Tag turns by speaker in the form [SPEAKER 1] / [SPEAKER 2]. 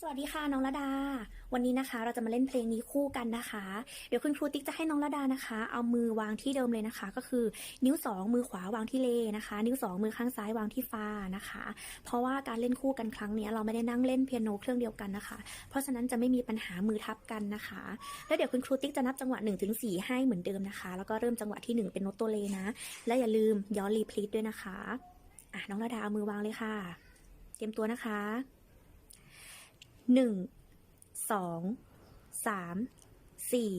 [SPEAKER 1] สวัสดีค่ะน้องระดา วันนี้นะคะ เราจะมาเล่นเพลงนี้คู่กันนะคะ เดี๋ยวคุณครูติ๊กจะให้น้องระดานะคะ เอามือวางที่เดิมเลยนะคะ ก็คือนิ้วสองมือขวาวางที่เลนะคะ นิ้วสองมือข้างซ้ายวางที่ฟ้านะคะ เพราะว่าการเล่นคู่กันครั้งนี้เราไม่ได้นั่งเล่นเปียโนเครื่องเดียวกันนะคะ เพราะฉะนั้นจะไม่มีปัญหามือทับกันนะคะ แล้วเดี๋ยวคุณครูติ๊กจะนับจังหวะ1นถึงสให้เหมือนเดิมนะคะ แล้วก็เริ่มจังหวะที่หนึ่งเป็นโน้ตตัวเลนะ และอย่าลืมย้อนรีพลีทด้วยนะคะอะน้องระดาเอามือวางเลยค่ะ เตรียมตัวนะคะ หนึ่งสองสามสี่